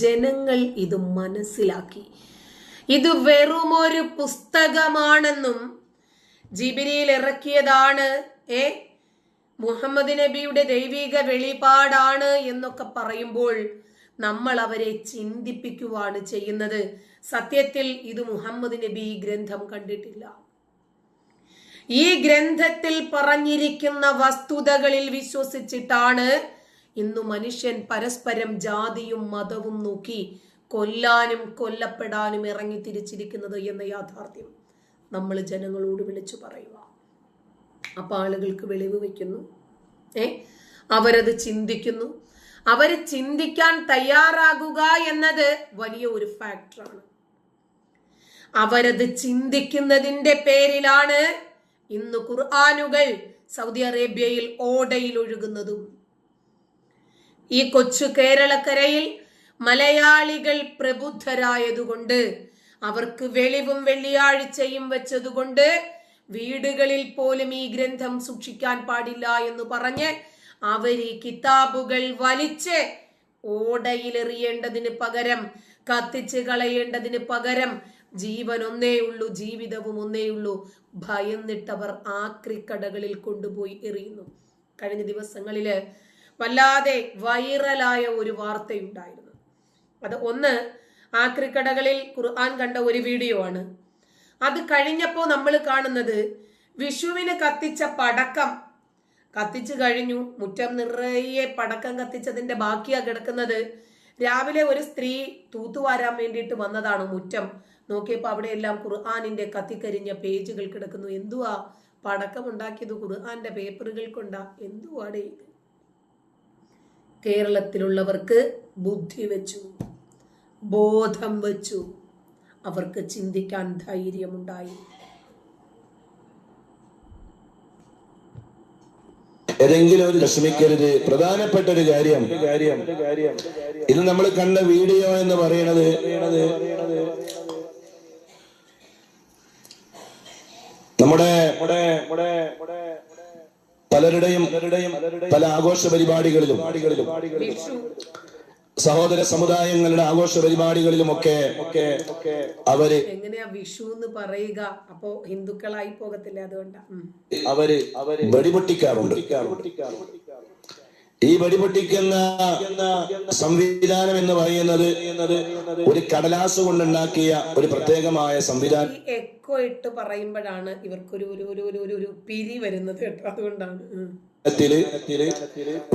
ജനങ്ങൾ ഇത് മനസ്സിലാക്കി. ഇത് വെറുമൊരു പുസ്തകമാണെന്നും ജിബിരിയിൽ ഇറക്കിയതാണ് ഏ? മുഹമ്മദ് നബിയുടെ ദൈവിക വെളിപാടാണ് എന്നൊക്കെ പറയുമ്പോൾ നമ്മൾ അവരെ ചിന്തിപ്പിക്കുവാണ് ചെയ്യുന്നത്. സത്യത്തിൽ ഇത് മുഹമ്മദ് നബി ഈ ഗ്രന്ഥം കണ്ടിട്ടില്ല. ഈ ഗ്രന്ഥത്തിൽ പറഞ്ഞിരിക്കുന്ന വസ്തുതകളിൽ വിശ്വസിച്ചിട്ടാണ് ഇന്നു മനുഷ്യൻ പരസ്പരം ജാതിയും മതവും നോക്കി കൊല്ലാനും കൊല്ലപ്പെടാനും ഇറങ്ങി തിരിച്ചിരിക്കുന്നത് എന്ന യാഥാർത്ഥ്യം നമ്മൾ ജനങ്ങളോട് വിളിച്ചു പറയുക. അപ്പൊ ആളുകൾക്ക് വെളിവ് വയ്ക്കുന്നു. ഏ? അവരത് ചിന്തിക്കുന്നു. അവർ ചിന്തിക്കാൻ തയ്യാറാകുക എന്നത് വലിയ ഒരു ഫാക്ടറാണ് അവരത് ചിന്തിക്കുന്നതിന്റെ പേരിലാണ് ഇന്ന് ഖുർആാനുകൾ സൗദി അറേബ്യയിൽ ഓടയിൽ ഒഴുകുന്നതും. ഈ കൊച്ചു കേരളക്കരയിൽ മലയാളികൾ പ്രബുദ്ധരായതുകൊണ്ട് അവർക്ക് വെളിവും വെള്ളിയാഴ്ചയും വെച്ചതുകൊണ്ട് വീടുകളിൽ പോലും ഈ ഗ്രന്ഥം സൂക്ഷിക്കാൻ പാടില്ല എന്ന് പറഞ്ഞ് അവർ ഈ കിതാബുകൾ വലിച്ച് ഓടയിലെറിയേണ്ടതിന് പകരം കത്തിച്ച് കളയേണ്ടതിന് പകരം ജീവൻ ഒന്നേ ഉള്ളൂ ജീവിതവും ഒന്നേ ഉള്ളൂ ഭയന്നിട്ടവർ ആക്രിക്കടകളിൽ കൊണ്ടുപോയി എറിയുന്നു. കഴിഞ്ഞ ദിവസങ്ങളിൽ വല്ലാതെ വൈറലായ ഒരു വാർത്തയുണ്ടായിരുന്നു. അത് ഒന്ന് ആക്രിക്കടകളിൽ ഖുർആൻ കണ്ട ഒരു വീഡിയോ ആണ്. അത് കഴിഞ്ഞപ്പോൾ നമ്മൾ കാണുന്നത് വിഷുവിന് കത്തിച്ച പടക്കം. കത്തിച്ചു കഴിഞ്ഞു. മുറ്റം നിറയെ പടക്കം കത്തിച്ചതിന്റെ ബാക്കിയാ കിടക്കുന്നത്. രാവിലെ ഒരു സ്ത്രീ തൂത്തുവാരാൻ വേണ്ടിയിട്ട് വന്നതാണ് മുറ്റം. നോക്കിയപ്പോൾ അവിടെയെല്ലാം ഖുർആാനിന്റെ കത്തിക്കരിഞ്ഞ പേജുകൾ കിടക്കുന്നു. എന്തുവാ? പടക്കം ഉണ്ടാക്കിയത് ഖുർആാന്റെ പേപ്പറുകൾ കൊണ്ടാ? എന്തുവാടേ ഇത്? കേരളത്തിലുള്ളവർക്ക് ബുദ്ധി വെച്ചു ബോധം വെച്ചു. അവർക്ക് ചിന്തിക്കാൻ ധൈര്യമുണ്ടായി. ഏതെങ്കിലും ഒരു വിഷമിക്കരുത്. പ്രധാനപ്പെട്ട ഒരു കാര്യം. ഇത് നമ്മൾ കണ്ട വീഡിയോ എന്ന് പറയുന്നത് നമ്മുടെ പലരുടെയും പല ആഘോഷ പരിപാടികളിലും സഹോദര സമുദായങ്ങളുടെ ആഘോഷ പരിപാടികളിലും ഒക്കെ അവർ എങ്ങനെയാ വിഷു എന്ന് പറയുക? അപ്പോ ഹിന്ദുക്കളായി പോകത്തില്ല അതുകൊണ്ടാ. അവർ അവർ വെടിപൊട്ടിക്കാറുണ്ട്. ഈ വെടിപൊട്ടിക്കുന്ന സംവിധാനം എന്ന് പറയുന്നത് ഒരു കടലാസ് കൊണ്ടുണ്ടാക്കിയ ഒരു പ്രത്യേകമായ സംവിധാനം. എക്കോ ഇട്ട് പറയുമ്പോഴാണ് ഇവർക്കൊരു ഒരു ഒരു ഒരു ഒരു ഒരു പിരി വരുന്നത് കേട്ടോ. അതുകൊണ്ടാണ്.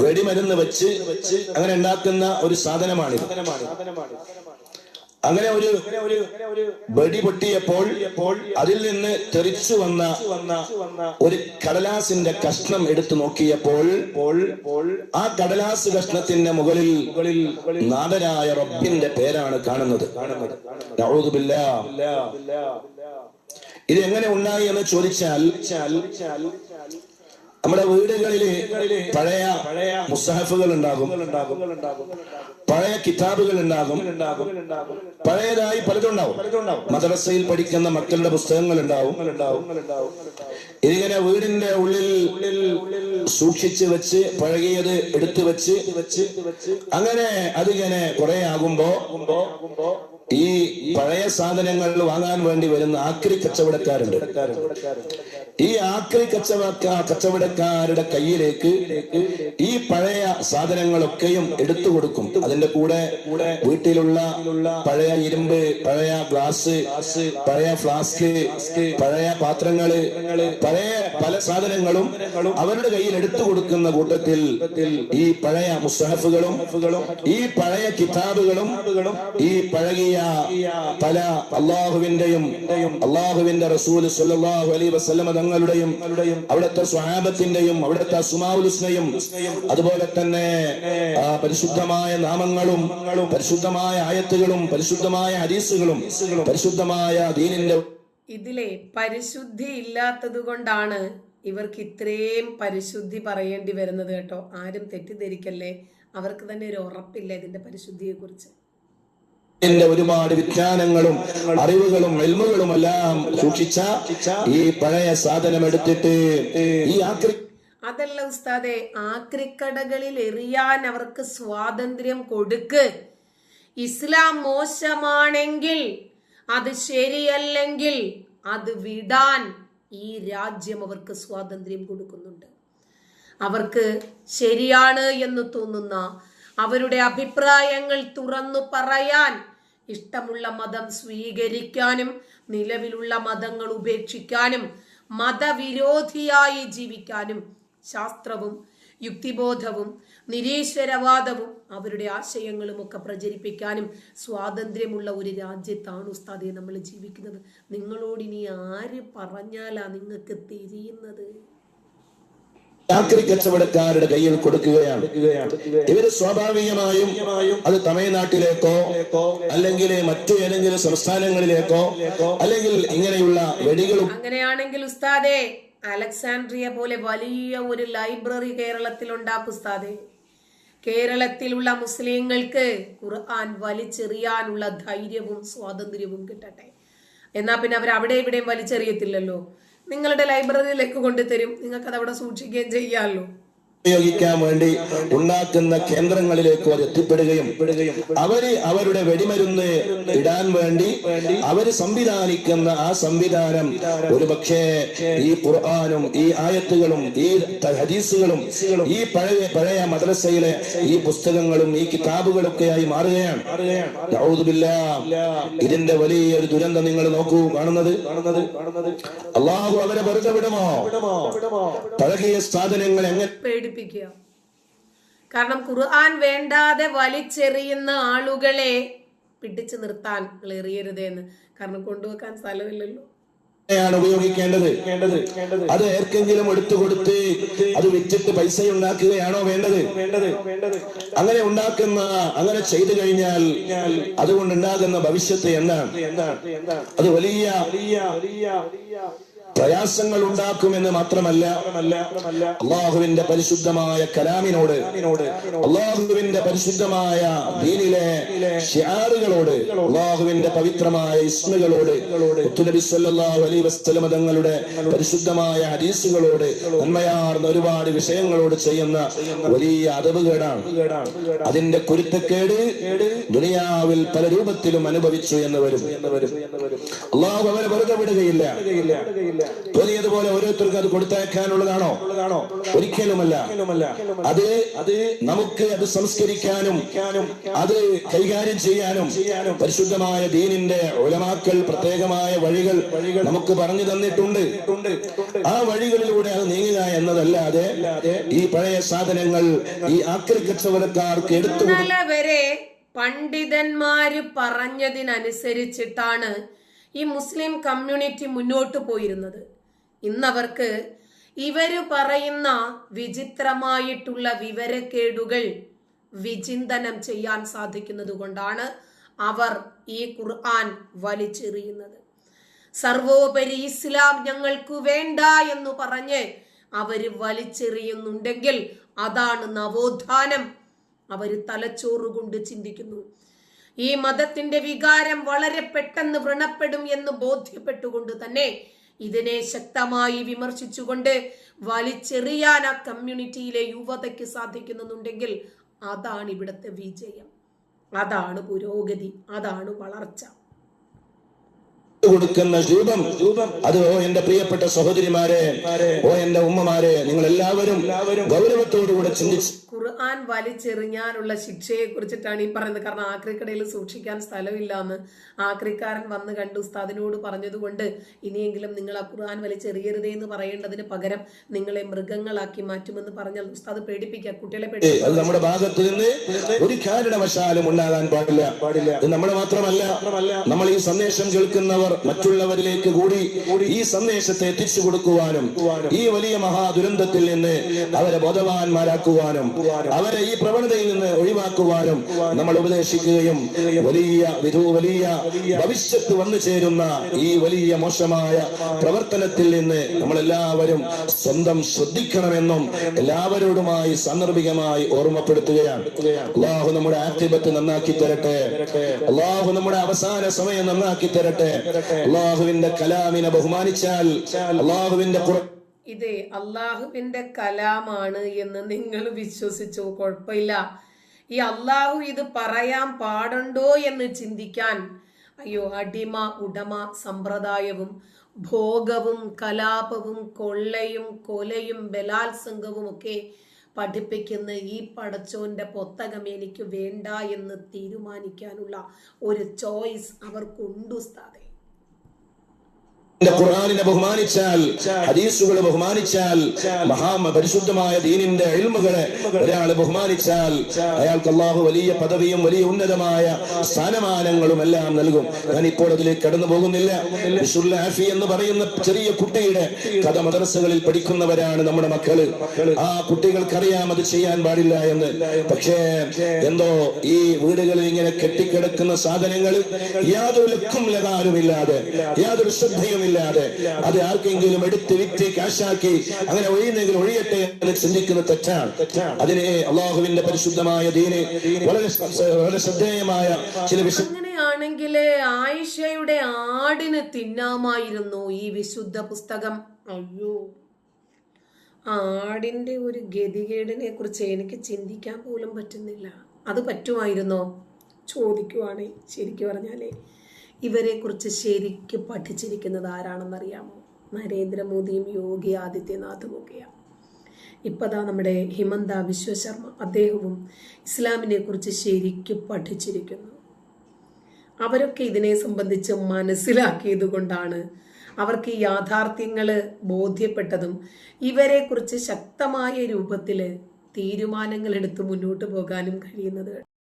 വെടിമരുന്ന് വെച്ച് വെച്ച് അങ്ങനെ ഉണ്ടാക്കുന്ന ഒരു സാധനമാണിത്. അങ്ങനെ ഒരു വെടി പൊട്ടിയപ്പോൾ അതിൽ നിന്ന് തെറിച്ചു വന്ന ഒരു കടലാസിന്റെ കഷ്ണം എടുത്തു നോക്കിയപ്പോൾ ആ കടലാസ് കഷ്ണത്തിന്റെ മുകളിൽ നാഥനായ റബ്ബിന്റെ പേരാണ് കാണുന്നത് ബില്ലാ. ഇത് എങ്ങനെ ഉണ്ടായി എന്ന് ചോദിച്ചാൽ നമ്മുടെ വീടുകളിൽ പഴയ മുസ്തഹഫുകൾ ഉണ്ടാകും പഴയ കിതാബുകൾ ഉണ്ടാകും പഴയതായി പലതും ഉണ്ടാവും മദ്രസയിൽ പഠിക്കുന്ന മക്കളുടെ പുസ്തകങ്ങൾ ഉണ്ടാവും ഇങ്ങനെ വീടിന്റെ ഉള്ളിൽ സൂക്ഷിച്ച് വെച്ച് പഴകിയത് എടുത്തു വെച്ച് അങ്ങനെ അതിങ്ങനെ കുറെ ആകുമ്പോ ഈ പഴയ സാധനങ്ങൾ വാങ്ങാൻ വേണ്ടി വരുന്ന ആക്രി കച്ചവടക്കാരുണ്ട്. ഈ ആക്രി കച്ചവടക്കാർ കച്ചവടക്കാരുടെ കയ്യിലേക്ക് ഈ പഴയ സാധനങ്ങളൊക്കെയും എടുത്തു കൊടുക്കും. അതിന്റെ കൂടെ വീട്ടിലുള്ള പഴയ ഇരുമ്പ് പഴയ ഗ്ലാസ് പഴയ ഫ്ലാസ്ക് പഴയ പാത്രങ്ങൾ പഴയ പല സാധനങ്ങളും അവരുടെ കയ്യിൽ എടുത്തു കൊടുക്കുന്ന കൂട്ടത്തിൽ ഈ പഴയ മുസ്തഹഫുകളും ഈ പഴയ കിതാബുകളും ഈ പഴകിയ പല അള്ളാഹുവിന്റെയും അള്ളാഹുവിന്റെ റസൂൽ സല്ലല്ലാഹു അലൈഹി വസല്ലമ തങ്ങളുടെയും അവിടുത്തെ സ്വഹാബത്തിന്റെയും അവിടുത്തെ സുമാവുലുസ്നയും അതുപോലെ തന്നെ പരിശുദ്ധമായ നാമങ്ങളും പരിശുദ്ധമായ ആയത്തുകളും പരിശുദ്ധമായ ഹദീസുകളും പരിശുദ്ധമായ ദീനിന്റെ ഇതിലെ പരിശുദ്ധി ഇല്ലാത്തത് കൊണ്ടാണ് ഇവർക്ക് ഇത്രയും പരിശുദ്ധി പറയേണ്ടി വരുന്നത് കേട്ടോ. ആരും തെറ്റിദ്ധരിക്കല്ലേ? അവർക്ക് തന്നെ ഒരു ഉറപ്പില്ല ഇതിന്റെ പരിശുദ്ധിയെ കുറിച്ച് ന്റെ ഒരുപാട് വിജ്ഞാനങ്ങളും അറിവുകളും എൽമുകളും എല്ലാം സൂക്ഷിച്ച ഈ പഴയ സാധനം എടുത്തിട്ട് ഈ ആക്രി അതല്ല ഉസ്താദെ ആക്രിക്കടകളിൽ എറിയാൻ അവർക്ക് സ്വാതന്ത്ര്യം കൊടുക്ക്. ഇസ്ലാം മോശമാണെങ്കിൽ അത് ശരിയല്ലെങ്കിൽ അത് വിടാൻ ഈ രാജ്യം അവർക്ക് സ്വാതന്ത്ര്യം കൊടുക്കുന്നുണ്ട്. അവർക്ക് ശരിയാണ് എന്ന് തോന്നുന്ന അവരുടെ അഭിപ്രായങ്ങൾ തുറന്നു പറയാൻ ഇഷ്ടമുള്ള മതം സ്വീകരിക്കാനും നിലവിലുള്ള മതങ്ങൾ ഉപേക്ഷിക്കാനും മതവിരോധിയായി ജീവിക്കാനും ശാസ്ത്രവും യുക്തിബോധവും നിരീശ്വരവാദവും അവരുടെ ആശയങ്ങളും ഒക്കെ പ്രചരിപ്പിക്കാനും സ്വാതന്ത്ര്യമുള്ള ഒരു രാജ്യത്താണ് ഉസ്താദെ നമ്മൾ ജീവിക്കുന്നത്. നിങ്ങളോട് ഇനി ആര് പറഞ്ഞാലാ നിങ്ങൾക്ക് തിരിയുന്നത്? രാത്രി കച്ചവടക്കാരുടെ കയ്യിൽ കൊടുക്കുകയാണ്. ഇവർ സ്വാഭാവികമായും അത് തമിഴ്നാട്ടിലേക്കോ അല്ലെങ്കിൽ മറ്റു ഏതെങ്കിലും സംസ്ഥാനങ്ങളിലേക്കോ അല്ലെങ്കിൽ ഇങ്ങനെയുള്ള വെടികളും അങ്ങനെയാണെങ്കിൽ ഉസ്താദേ അലക്സാൻഡ്രിയ പോലെ വലിയ ഒരു ലൈബ്രറി കേരളത്തിൽ ഉണ്ടാക്കും ഉസ്താദേ. കേരളത്തിലുള്ള മുസ്ലിങ്ങൾക്ക് ഖുർആൻ വലിച്ചെറിയാനുള്ള ധൈര്യവും സ്വാതന്ത്ര്യവും കിട്ടട്ടെ. എന്നാ പിന്നെ അവർ അവിടെ ഇവിടെയും വലിച്ചെറിയത്തില്ലല്ലോ. നിങ്ങളുടെ ലൈബ്രറിയിലേക്ക് കൊണ്ടുതരും. നിങ്ങൾക്കത് അവിടെ സൂക്ഷിക്കുകയും ചെയ്യാമല്ലോ ഉപയോഗിക്കാൻ വേണ്ടി ഉണ്ടാക്കുന്ന കേന്ദ്രങ്ങളിലേക്ക് അത് എത്തിപ്പെടുകയും അവർ അവരുടെ വെടിമരുന്ന് ഇടാൻ വേണ്ടി അവർ സംവിധാനിക്കുന്ന ആ സംവിധാനം ഒരുപക്ഷെ ഈ ഖുർആാനും ഈ ആയത്തുകളും ഈ ഹദീസുകളും ഈ പഴയ പഴയ മദ്രസയിലെ ഈ പുസ്തകങ്ങളും ഈ കിതാബുകളൊക്കെയായി മാറുകയാണ്. ഇതിന്റെ വലിയൊരു ദുരന്തം നിങ്ങൾ നോക്കൂ കാണുന്നത്. അള്ളാഹു അവരെ വെറുതെ വിടുമോ? പഴകിയ സാധനങ്ങൾ എങ്ങനെ പേടിപ്പിക്കുക കാരണം ഖുർആൻ വേണ്ടാതെ വലിച്ചെറിയുന്ന ആളുകളെ പിടിച്ചു നിർത്താൻ എറിയരുതേന്ന്. കാരണം കൊണ്ടുവെക്കാൻ സ്ഥലമില്ലല്ലോ. ാണ് ഉപയോഗിക്കേണ്ടത്. അത് ആർക്കെങ്കിലും എടുത്തു കൊടുത്ത് അത് വിറ്റിട്ട് പൈസ ഉണ്ടാക്കുകയാണോ വേണ്ടത്? അങ്ങനെ ഉണ്ടാക്കുന്ന അങ്ങനെ ചെയ്തു കഴിഞ്ഞാൽ അതുകൊണ്ട് ഉണ്ടാകുന്ന ഭവിഷ്യത്ത് എന്താണ്? അത് വലിയ പ്രയാസങ്ങൾ ഉണ്ടാക്കുമെന്ന് മാത്രമല്ല അള്ളാഹുവിന്റെ പരിശുദ്ധമായ കലാമിനോട് അള്ളാഹുവിന്റെ പരിശുദ്ധമായ ദീനിലെ ഷിയാറുകളോട് അള്ളാഹുവിന്റെ പവിത്രമായ ഇസ്മുകളോട് അലൈഹി വസല്ലമ തങ്ങളുടെ പരിശുദ്ധമായ ഹരീസുകളോട് നന്മയാർന്ന ഒരുപാട് വിഷയങ്ങളോട് ചെയ്യുന്ന വലിയ അതവുകേടാണ്. അതിന്റെ കുരുത്തക്കേട് ദുനിയാവിൽ പല രൂപത്തിലും അനുഭവിച്ചു എന്ന് വരും. അള്ളാഹു അവരെ വെറുതെ വിടുകയില്ല. തോന്നിയതുപോലെ ഓരോരുത്തർക്കും അത് കൊടുത്തേക്കാനുള്ളതാണോ ഒരിക്കലുമല്ല. അത് അത് നമുക്ക് അത് സംസ്കരിക്കാനും അത് കൈകാര്യം ചെയ്യാനും പരിശുദ്ധമായ ദീനിന്റെ ഉലമാക്കൾ പ്രത്യേകമായ വഴികൾ നമുക്ക് പറഞ്ഞു തന്നിട്ടുണ്ട്. ആ വഴികളിലൂടെ അത് നീങ്ങുക എന്നതല്ലാതെ ഈ പഴയ സാധനങ്ങൾ ഈ ആക്രി കച്ചവടക്കാർക്ക് എടുത്തു വരെ പണ്ഡിതന്മാര് പറഞ്ഞതിനനുസരിച്ചിട്ടാണ് ഈ മുസ്ലിം കമ്മ്യൂണിറ്റി മുന്നോട്ട് പോയിരുന്നത്. ഇന്നവർക്ക് ഇവർ പറയുന്ന വിചിത്രമായിട്ടുള്ള വിവരക്കേടുകൾ വിചിന്തനം ചെയ്യാൻ സാധിക്കുന്നത് കൊണ്ടാണ് അവർ ഈ ഖുർആൻ വലിച്ചെറിയുന്നത്. സർവോപരി ഇസ്ലാം ഞങ്ങൾക്ക് വേണ്ട എന്ന് പറഞ്ഞ് അവർ വലിച്ചെറിയുന്നുണ്ടെങ്കിൽ അതാണ് നവോത്ഥാനം. അവർ തലച്ചോറ് കൊണ്ട് ചിന്തിക്കുന്നു. ഈ മതത്തിന്റെ വികാരം വളരെ പെട്ടെന്ന് വ്രണപ്പെടും എന്ന് ബോധ്യപ്പെട്ടുകൊണ്ട് തന്നെ ഇതിനെ ശക്തമായി വിമർശിച്ചുകൊണ്ട് വലിച്ചെറിയാൻ ആ കമ്മ്യൂണിറ്റിയിലെ യുവതയ്ക്ക് സാധിക്കുന്നുണ്ടെങ്കിൽ അതാണ് ഇവിടുത്തെ വിജയം. അതാണ് പുരോഗതി അതാണ് വളർച്ച. കൊടുക്കുന്ന രൂപം അത് ഓ എന്റെ പ്രിയപ്പെട്ട സഹോദരിമാരെ ഓ എന്റെ ഉമ്മമാരെ നിങ്ങൾ എല്ലാവരും ഗൗരവത്തോടുകൂടെ ചിന്തിച്ച് ഖുർആൻ വലിച്ചെറിഞ്ഞാനുള്ള ശിക്ഷയെ കുറിച്ചിട്ടാണ് ഈ പറയുന്നത്. കാരണം ആക്രിക്കടയിൽ സൂക്ഷിക്കാൻ സ്ഥലമില്ലാന്ന് ആക്രിക്കാരൻ വന്ന് കണ്ട് ഉസ്താദിനോട് പറഞ്ഞതുകൊണ്ട് ഇനിയെങ്കിലും നിങ്ങൾ ആ ഖുർആൻ വലിച്ചെറിയരുതേ എന്ന് പറയേണ്ടതിന് പകരം നിങ്ങളെ മൃഗങ്ങളാക്കി മാറ്റുമെന്ന് പറഞ്ഞാൽ ഉസ്താദ് പേടിപ്പിക്കുക കുട്ടികളെ പേടിപ്പിക്കുക നമ്മുടെ ഭാഗത്ത് നിന്ന് ഒരു കാരണവശാലും ഉണ്ടാകാൻ പാടില്ല. പാടില്ല നമ്മൾ മാത്രമല്ല നമ്മൾ ഈ സന്ദേശം കേൾക്കുന്നവർ മറ്റുള്ളവരിലേക്ക് കൂടി ഈ സന്ദേശത്തെ എത്തിച്ചു കൊടുക്കുവാനും ഈ വലിയ മഹാദുരന്തത്തിൽ നിന്ന് അവരെ ബോധവാന്മാരാക്കുവാനും അവരെ ഈ പ്രവണതയിൽ നിന്ന് ഒഴിവാക്കുവാനും നമ്മൾ ഉപദേശിക്കുകയും വലിയ വിധു വലിയ ഭവിഷ്യത്ത് വന്നു ചേരുന്ന ഈ വലിയ മോശമായ പ്രവർത്തനത്തിൽ നിന്ന് നമ്മൾ എല്ലാവരും സ്വന്തം ശ്രദ്ധിക്കണമെന്നും എല്ലാവരോടുമായി സാന്ദർഭികമായി ഓർമ്മപ്പെടുത്തുകയാണ്. അള്ളാഹു നമ്മുടെ ആക്തിപത്ത് നന്നാക്കി തരട്ടെ. അള്ളാഹു നമ്മുടെ അവസാന സമയം നന്നാക്കി തരട്ടെ. അള്ളാഹുവിന്റെ കലാമിനെ ബഹുമാനിച്ചാൽ അള്ളാഹുവിന്റെ ഖുർ- ഇതേ അള്ളാഹുവിന്റെ കലാമാണ് എന്ന് നിങ്ങൾ വിശ്വസിച്ചു. കുഴപ്പമില്ല. ഈ അള്ളാഹു ഇത് പറയാൻ പാടുണ്ടോ എന്ന് ചിന്തിക്കാൻ അയ്യോ അടിമ ഉടമ സമ്പ്രദായവും ഭോഗവും കലാപവും കൊള്ളയും കൊലയും ബലാത്സംഗവും ഒക്കെ പഠിപ്പിക്കുന്ന ഈ പടച്ചോന്റെ പുസ്തകം എനിക്ക് വേണ്ട എന്ന് തീരുമാനിക്കാനുള്ള ഒരു ചോയ്സ് അവർക്കുണ്ട് ഉസ്താദെ. ഖുർആാനിനെ ബഹുമാനിച്ചാൽ ഹദീസുകളെ ബഹുമാനിച്ചാൽ മഹാ പരിശുദ്ധമായ ദീനിന്റെ എൽമുകളെ ഒരാൾ ബഹുമാനിച്ചാൽ അയാൾക്ക് അള്ളാഹു വലിയ പദവിയും വലിയ ഉന്നതമായ സ്ഥാനമാനങ്ങളും എല്ലാം നൽകും. ഞാൻ ഇപ്പോൾ അതിലേക്ക് കടന്നു പോകുന്നില്ല. ആഫി എന്ന് പറയുന്ന ചെറിയ കുട്ടിയുടെ കഥ മദ്രസകളിൽ പഠിക്കുന്നവരാണ് നമ്മുടെ മക്കൾ. ആ കുട്ടികൾക്കറിയാം അത് ചെയ്യാൻ പാടില്ല എന്ന്. പക്ഷേ എന്തോ ഈ വീടുകളിൽ ഇങ്ങനെ കെട്ടിക്കിടക്കുന്ന സാധനങ്ങൾ യാതൊരു ലക്കും ലകാരുമില്ലാതെ യാതൊരു ശ്രദ്ധയുമില്ലാതെ അത് ആർക്കെങ്കിലും എടുത്ത് വിറ്റ് കാശാക്കി അങ്ങനെ ഒഴിയുന്നെങ്കിൽ ഒഴിയട്ടെ എന്ന് ചിന്തിക്കുന്ന തെറ്റാണ്. അതിനെ അള്ളാഹുവിന്റെ പരിശുദ്ധമായ ദീനെ വളരെ വളരെ ശ്രദ്ധേയമായ ചില വിഷയ അങ്ങനെയാണെങ്കിൽ ആയിഷയുടെ ആടിന് തിന്നാമായിരുന്നു ഈ വിശുദ്ധ പുസ്തകം. അയ്യോ. ആടിന്റെ ഒരു ഗതികേടിനെ കുറിച്ച് എനിക്ക് ചിന്തിക്കാൻ പോലും പറ്റുന്നില്ല. അത് പറ്റുമായിരുന്നോ? ചോദിക്കുവാണേ ശരിക്കു പറഞ്ഞാലേ. ഇവരെ കുറിച്ച് ശരിക്കും പഠിച്ചിരിക്കുന്നത് ആരാണെന്നറിയാമോ? നരേന്ദ്രമോദിയും യോഗി ആദിത്യനാഥും ഒക്കെയാണ് ഇപ്പതാ നമ്മുടെ ഹിമന്ത വിശ്വശർമ്മ അദ്ദേഹവും ഇസ്ലാമിനെ കുറിച്ച് ശരിക്കും പഠിച്ചിരിക്കുന്നു. അവരൊക്കെ ഇതിനെ സംബന്ധിച്ച് മനസ്സിലാക്കിയത് കൊണ്ടാണ് അവർക്ക് ഈ യാഥാർത്ഥ്യങ്ങൾ ബോധ്യപ്പെട്ടതും ഇവരെക്കുറിച്ച് ശക്തമായ രൂപത്തിൽ തീരുമാനങ്ങൾ എടുത്ത് മുന്നോട്ട് പോകാനും കഴിയുന്നത്.